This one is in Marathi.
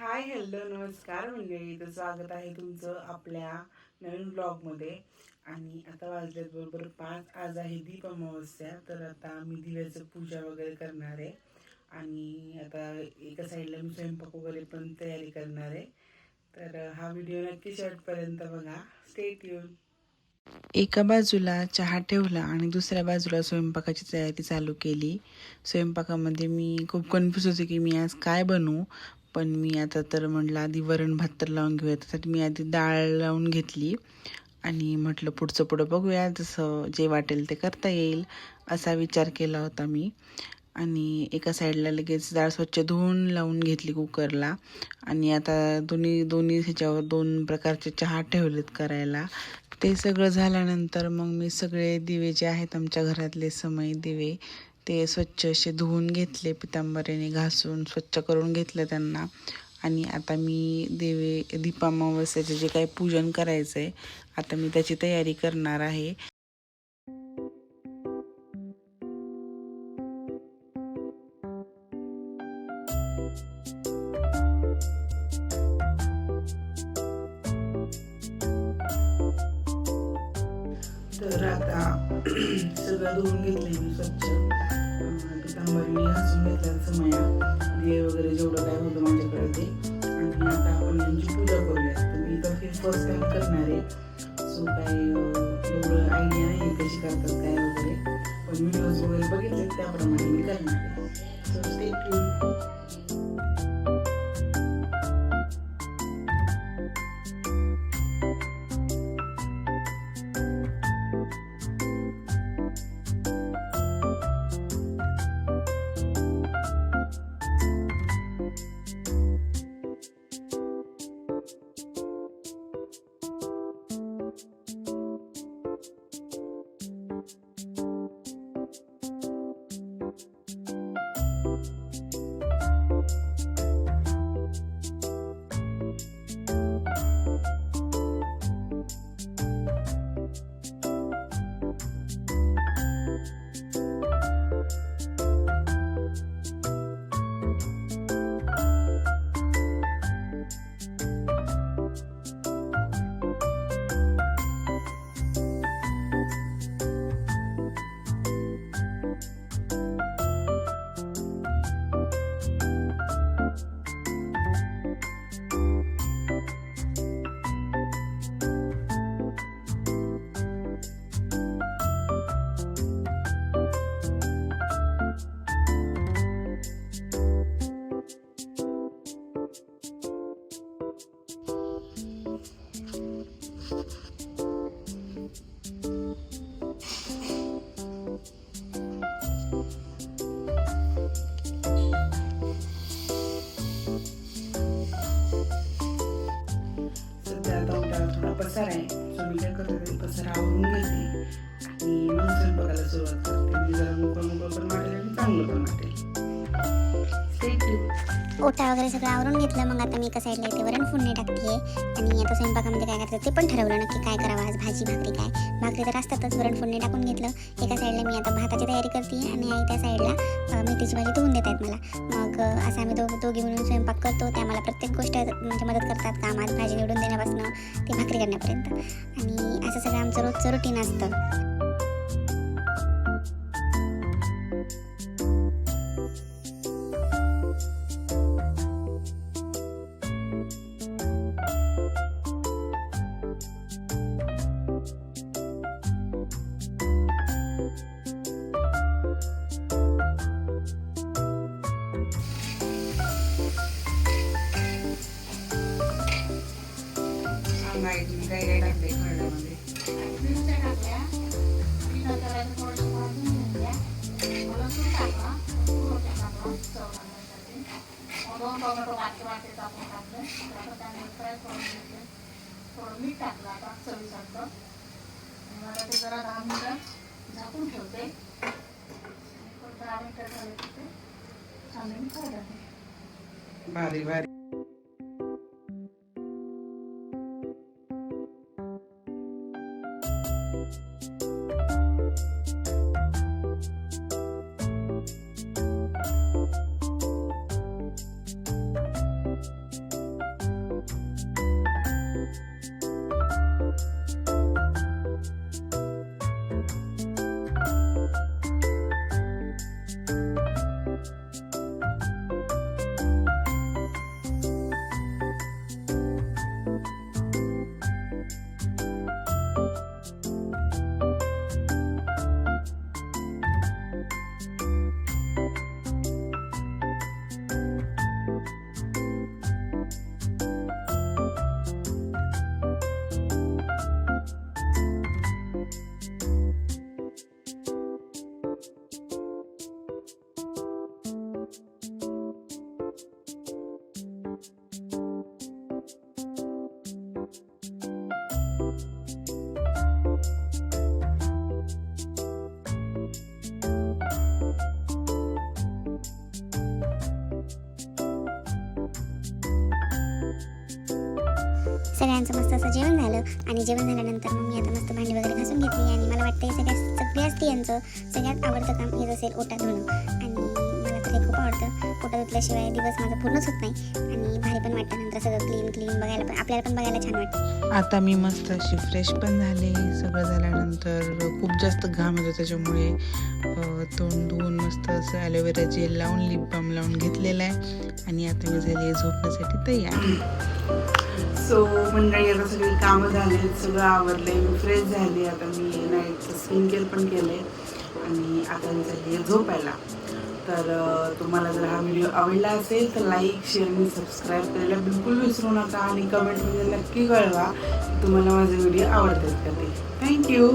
हाय हॅलो नमस्कार मंडळी. तर स्वागत आहे तुमचं आपल्या नवीन ब्लॉगमध्ये. आणि आता वाजलेत बरोबर पाच. आज आहे दीप अमावस्या. तर आता मी दिव्याचं पूजा वगैरे करणार आहे. आणि आता एका साईडला मी स्वयंपाक वगैरे पण तयारी करणार आहे. तर हा व्हिडिओ नक्की शेवटपर्यंत बघा. स्टेट येऊन एका बाजूला चहा ठेवला आणि दुसऱ्या बाजूला स्वयंपाकाची तयारी चालू केली. स्वयंपाकामध्ये मी खूप कन्फ्यूज होते की मी आज काय बनवू? पण मी आता तर म्हटलं आधी वरण भात तर लावून घेऊया. त्यासाठी मी आधी डाळ लावून घेतली. आणि म्हटलं पुढचं पुढं बघूया जसं जे वाटेल ते करता येईल असा विचार केला होता मी. आणि एका साईडला लगेच डाळ स्वच्छ धुवून लावून घेतली कुकरला. आणि आता दोन्ही दोन्ही ह्याच्यावर दोन प्रकारचे चहा ठेवलेत करायला. ते सगळं झाल्यानंतर मग मी सगळे दिवे जे आहेत आमच्या घरातले समय दिवे ते स्वच्छ असे धुवून घेतले पितांबरीने घासून स्वच्छ करून घेतलं त्यांना. आणि आता मी देवे दीपामावस्याचे जे काही पूजन करायचं आहे आता मी त्याची तयारी करणार आहे. तर आता सगळं धुवून घेतले मी स्वच्छ. नंबर मी घासून घेतल्याचं माया दिवे वगैरे जेवढं काय होतं माझ्याकडे ते. आणि आता आपण यांची पूजा करूया. तर मी तर फर्स्ट टाइम करणार आहे. सो काय एवढं आयडिया नाही कशी करतात काय वगैरे. पण व्हिडिओज वगैरे बघितले त्याप्रमाणे मी करणार आहे. सो स्टे ट्यून वाटेल. ओटा वगैरे सगळं आवरून घेतलं मग आता मी एका साईडला इथे वरण फोडणी टाकते आणि आता स्वयंपाकामध्ये काय करायचं ते पण ठरवलं नक्की काय करावं आज भाजी भाकरी काय. भाकरी तर असतातच वरण फोडणी टाकून घेतलं. एका साईडला मी आता भाताची तयारी करते आणि आई त्या साईडला मेथीची भाजी धुवून देत आहेत मला. मग असं आम्ही दोघ दोघी म्हणून स्वयंपाक करतो. त्या मला प्रत्येक गोष्ट म्हणजे मदत करतात कामात भाजी निवडून देण्यापासून ते भाकरी करण्यापर्यंत. आणि असं सगळं आमचं रोजचं रुटीन असतं. सांगा एक मी काय काय टाकलंय खरड्यामध्ये दोन टोमॅटो बारके बारके टाकून टाकलं आता त्याने फ्राय करून घेतले थोडं मीठ टाकलं आता चवीसारखं आणि मला ते जरा दहा झाकून ठेवते दहा मिनिटं झाले भारी भारी. सगळ्यांचं मस्त असं जेवण झालं. आणि जेवण झाल्यानंतर मग मी आता मस्त भांडी वगैरे घासून घेतली आणि मला वाटतं हे सगळ्या सगळ्या स्त्रियांचं सगळ्यात आवडतं काम हेच असेल ओटा धुणं. आणि आवडतं ओटा धुतल्याशिवाय दिवस माझा पूर्णच होत नाही. आणि भारी पण वाटतं नंतर सगळं क्लीन क्लीन बघायला पण आपल्याला पण बघायला छान वाटतं. आता मी मस्त अशी फ्रेश पण झाले. सगळं झाल्यानंतर खूप जास्त घाम येतो त्याच्यामुळे तोंड धुवून मस्त असं ॲलोवेरा जेल लावून लिप बाम लावून घेतलेलं आहे. आणि आता मी झाली आहे झोपण्यासाठी तयार. सो मंडळी आता सगळी कामं झाली सगळं आवडले मी फ्रेश झाली आता मी नाईटचं स्किन केअर पण केलं आणि आता मी झाली आहे झोपायला. तर तुम्हाला जर हा व्हिडिओ आवडला असेल तर लाईक शेअर आणि सबस्क्राईब करायला बिलकुल विसरू नका आणि कमेंटमध्ये नक्की कळवा तुम्हाला माझे व्हिडिओ आवडतात का ते. थँक्यू